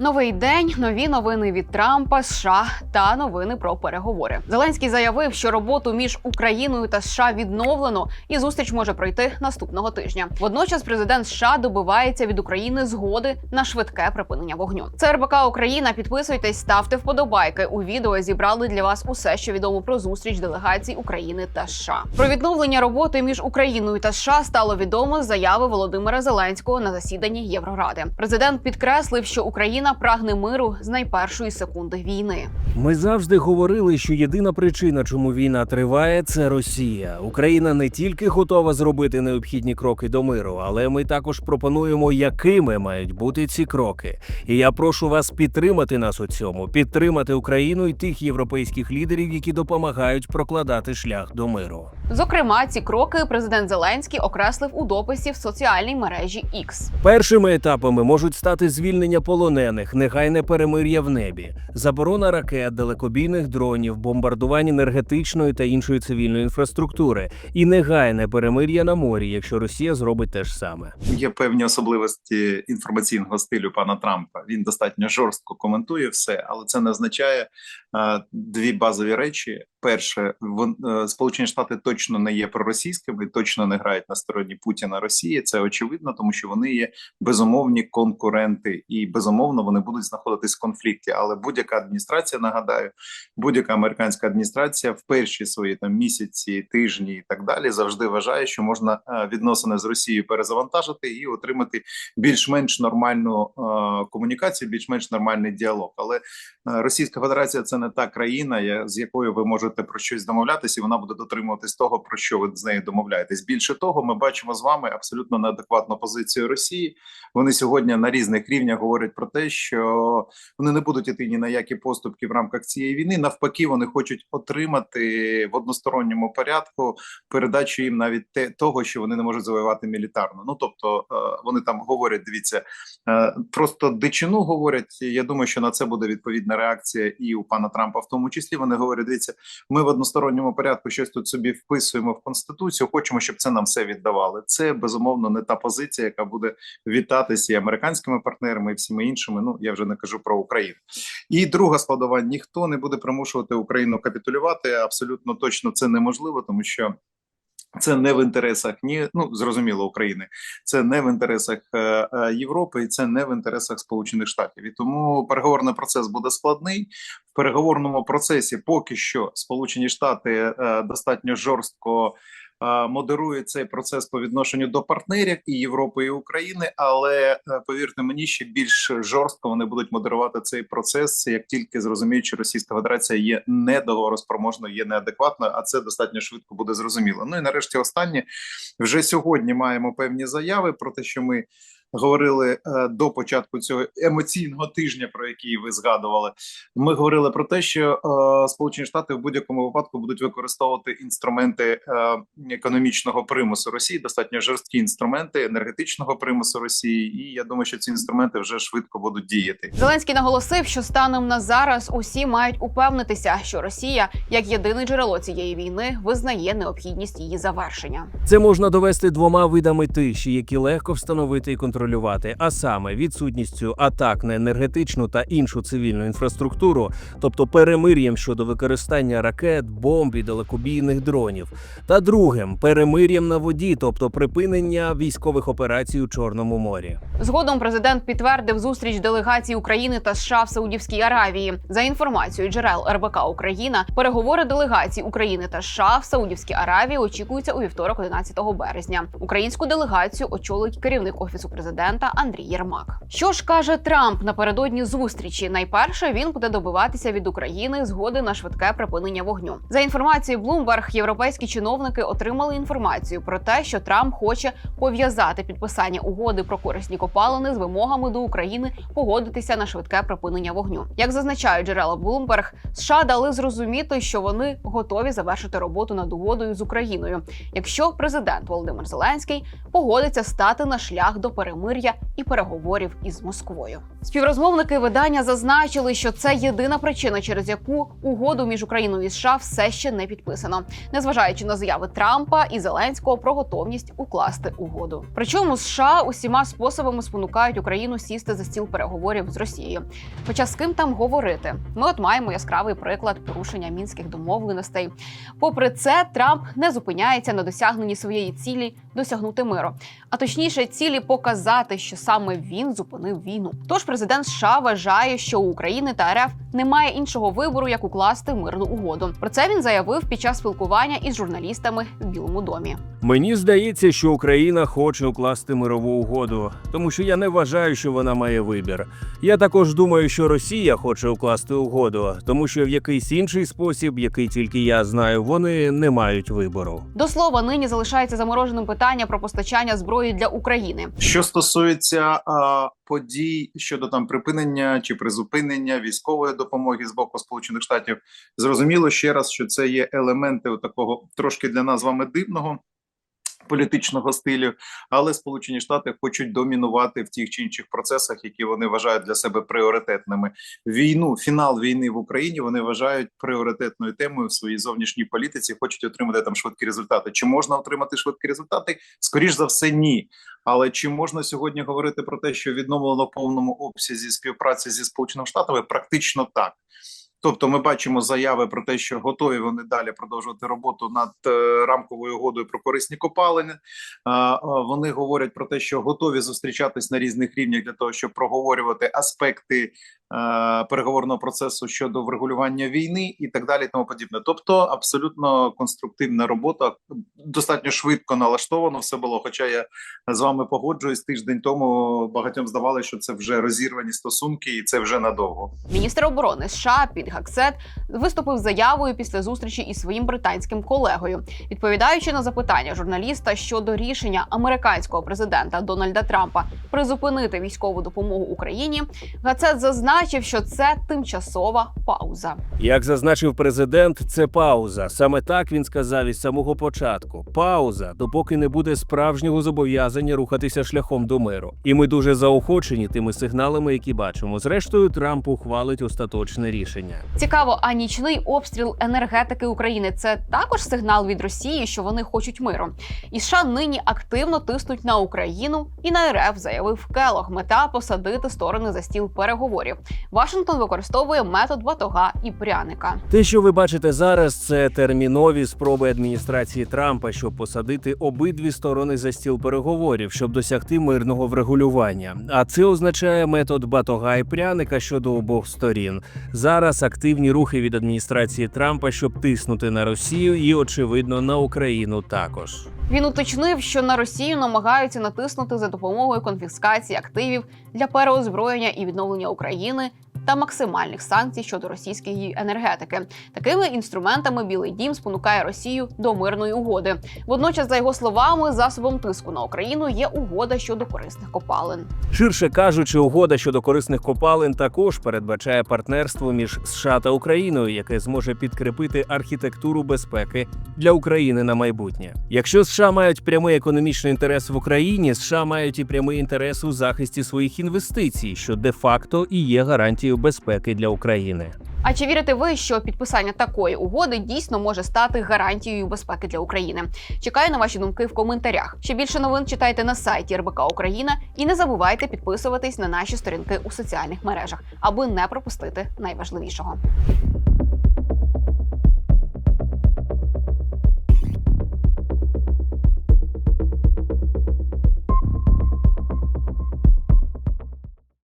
Новий день, нові новини від Трампа, США та новини про переговори. Зеленський заявив, що роботу між Україною та США відновлено, і зустріч може пройти наступного тижня. Водночас, президент США добивається від України згоди на швидке припинення вогню. Це РБК Україна. Підписуйтесь, ставте вподобайки. У відео зібрали для вас усе, що відомо про зустріч делегацій України та США. Про відновлення роботи між Україною та США стало відомо з заяви Володимира Зеленського на засіданні Євроради. Президент підкреслив, що Україна прагне миру з найпершої секунди війни. Ми завжди говорили, що єдина причина, чому війна триває, це Росія. Україна не тільки готова зробити необхідні кроки до миру, але ми також пропонуємо, якими мають бути ці кроки. І я прошу вас підтримати нас у цьому, підтримати Україну і тих європейських лідерів, які допомагають прокладати шлях до миру. Зокрема, ці кроки президент Зеленський окреслив у дописі в соціальній мережі X. Першими етапами можуть стати звільнення полонених, негайне перемир'я в небі, заборона ракет, далекобійних дронів, бомбардування енергетичної та іншої цивільної інфраструктури і негайне перемир'я на морі, якщо Росія зробить те ж саме. Є певні особливості інформаційного стилю пана Трампа. Він достатньо жорстко коментує все, але це не означає е, дві базові речі. Перше, е, Сполучені Штати точно не є проросійськими, точно не грають на стороні Путіна Росії. Це очевидно, тому що вони є безумовні конкуренти, і безумовно вони будуть знаходитись в конфлікті. Але будь-яка адміністрація, нагадаю, будь-яка американська адміністрація в перші свої там місяці, тижні і так далі завжди вважає, що можна е, відносини з Росією перезавантажити і отримати більш-менш нормальну е, комунікацію, більш-менш нормальний діалог. Але Російська Федерація це не та країна, я- з якою ви можете про щось домовлятися, і вона буде дотримуватись того, про що ви з нею домовляєтесь. Більше того, ми бачимо з вами абсолютно неадекватну позицію Росії. Вони сьогодні на різних рівнях говорять про те, що вони не будуть іти ні на які поступки в рамках цієї війни. Навпаки, вони хочуть отримати в односторонньому порядку передачу їм навіть те того, що вони не можуть завоювати мілітарно. Ну тобто е, вони там говорять, дивіться, е, просто дичину говорять. Я думаю, що на це буде відповідна реакція і у пана Трампа, в тому числі. Вони говорять, дивіться, ми в односторонньому порядку щось тут собі вписуємо в конституцію. Хочемо, щоб це нам все віддавали. Це безумовно не та позиція, яка буде вітатися і американськими партнерами, і всіма іншими. Ну я вже не кажу про Україну. І друга складова: ніхто не буде примушувати Україну капітулювати. Абсолютно точно це неможливо, тому що. Це не в інтересах ні, ну зрозуміло України. Це не в інтересах е, е, Європи, і це не в інтересах Сполучених Штатів. І тому переговорний процес буде складний. В переговорному процесі поки що Сполучені Штати е, достатньо жорстко е, модерують цей процес по відношенню до партнерів і Європи і України. Але е, повірте мені, ще більш жорстко вони будуть модерувати цей процес, як тільки зрозуміють, що Російська Федерація є недоговороспроможною, є неадекватною, а це достатньо швидко буде зрозуміло. Ну і нарешті останнє вже сьогодні маємо певні заяви про те, що ми. Говорили е, до початку цього емоційного тижня, про який ви згадували. Ми говорили про те, що е, Сполучені Штати в будь-якому випадку будуть використовувати інструменти е, економічного примусу Росії, достатньо жорсткі інструменти енергетичного примусу Росії. І я думаю, що ці інструменти вже швидко будуть діяти. Зеленський наголосив, що станом на зараз усі мають упевнитися, що Росія, як єдине джерело цієї війни, визнає необхідність її завершення. Це можна довести двома видами тиші, які легко встановити і контролювати, а саме відсутністю атак на енергетичну та іншу цивільну інфраструктуру, тобто перемир'ям щодо використання ракет, бомб і далекобійних дронів, та другим перемир'ям на воді, тобто припинення військових операцій у Чорному морі. Згодом президент підтвердив зустріч делегацій України та США в Саудівській Аравії. За інформацією джерел РБК Україна, переговори делегацій України та США в Саудівській Аравії очікуються у вівторок, 11 березня. Українську делегацію очолить керівник офісу президента Андрій Єрмак. Що ж каже Трамп напередодні зустрічі? Найперше він буде добиватися від України згоди на швидке припинення вогню. За інформацією Bloomberg, європейські чиновники отримали інформацію про те, що Трамп хоче пов'язати підписання угоди про корисні копалини з вимогами до України погодитися на швидке припинення вогню. Як зазначають джерела Bloomberg, США дали зрозуміти, що вони готові завершити роботу над угодою з Україною, якщо президент Володимир Зеленський погодиться стати на шлях до перемоги перемир'я і переговорів із Москвою. Співрозмовники видання зазначили, що це єдина причина, через яку угоду між Україною і США все ще не підписано, незважаючи на заяви Трампа і Зеленського про готовність укласти угоду. Причому США усіма способами спонукають Україну сісти за стіл переговорів з Росією. Хоча з ким там говорити, ми от маємо яскравий приклад порушення мінських домовленостей. Попри це, Трамп не зупиняється на досягненні своєї цілі досягнути миру, а точніше, цілі показати, що саме він зупинив війну. Тож президент США вважає, що у України та РФ немає іншого вибору, як укласти мирну угоду. Про це він заявив під час спілкування із журналістами в Білому домі. Мені здається, що Україна хоче укласти мирову угоду, тому що я не вважаю, що вона має вибір. Я також думаю, що Росія хоче укласти угоду, тому що в якийсь інший спосіб, який тільки я знаю, вони не мають вибору. До слова, нині залишається замороженим питання про постачання зброї для України. Що стосується а, подій щодо там припинення чи призупинення військової допомоги з боку Сполучених Штатів, зрозуміло ще раз, що це є елементи такого трошки для нас з вами дивного. Політичного стилю, але Сполучені Штати хочуть домінувати в тих чи інших процесах, які вони вважають для себе пріоритетними. Війну, фінал війни в Україні вони вважають пріоритетною темою в своїй зовнішній політиці. Хочуть отримати там швидкі результати. Чи можна отримати швидкі результати? Скоріш за все, ні. Але чи можна сьогодні говорити про те, що відновлено повному обсязі співпраці зі Сполученими Штатами? Практично так. Тобто, ми бачимо заяви про те, що готові вони далі продовжувати роботу над е, рамковою угодою про корисні копалини. А, а, Вони говорять про те, що готові зустрічатись на різних рівнях для того, щоб проговорювати аспекти е, переговорного процесу щодо врегулювання війни і так далі. і Тому подібне. Тобто, абсолютно конструктивна робота, достатньо швидко налаштовано все було. Хоча я з вами погоджуюсь тиждень тому. Багатьом здавалося, що це вже розірвані стосунки, і це вже надовго. Міністр оборони США Піт Гаксет виступив заявою після зустрічі із своїм британським колегою, відповідаючи на запитання журналіста щодо рішення американського президента Дональда Трампа призупинити військову допомогу Україні. Гацет зазначив, що це тимчасова пауза. Як зазначив президент, це пауза. Саме так він сказав із самого початку. Пауза, допоки не буде справжнього зобов'язання рухатися шляхом до миру. І ми дуже заохочені тими сигналами, які бачимо. Зрештою, Трамп ухвалить остаточне рішення. Цікаво, а нічний обстріл енергетики України це також сигнал від Росії, що вони хочуть миру. І США нині активно тиснуть на Україну і на РФ, заявив Келох. Мета посадити сторони за стіл переговорів. Вашингтон використовує метод батога і пряника. Те, що ви бачите зараз, це термінові спроби адміністрації Трампа, щоб посадити обидві сторони за стіл переговорів, щоб досягти мирного врегулювання. А це означає метод батога і пряника щодо обох сторін. Зараз активні рухи від адміністрації Трампа, щоб тиснути на Росію, і очевидно на Україну також. Він уточнив, що на Росію намагаються натиснути за допомогою конфіскації активів для переозброєння і відновлення України та максимальних санкцій щодо російської енергетики. Такими інструментами Білий Дім спонукає Росію до мирної угоди. Водночас, за його словами, засобом тиску на Україну є угода щодо корисних копалин. Ширше кажучи, угода щодо корисних копалин також передбачає партнерство між США та Україною, яке зможе підкріпити архітектуру безпеки для України на майбутнє. Якщо США мають прямий економічний інтерес в Україні, США мають і прямий інтерес у захисті своїх інвестицій, що де-факто і є безпеки для України. А чи вірите ви, що підписання такої угоди дійсно може стати гарантією безпеки для України? Чекаю на ваші думки в коментарях. Ще більше новин читайте на сайті РБК Україна і не забувайте підписуватись на наші сторінки у соціальних мережах, аби не пропустити найважливішого.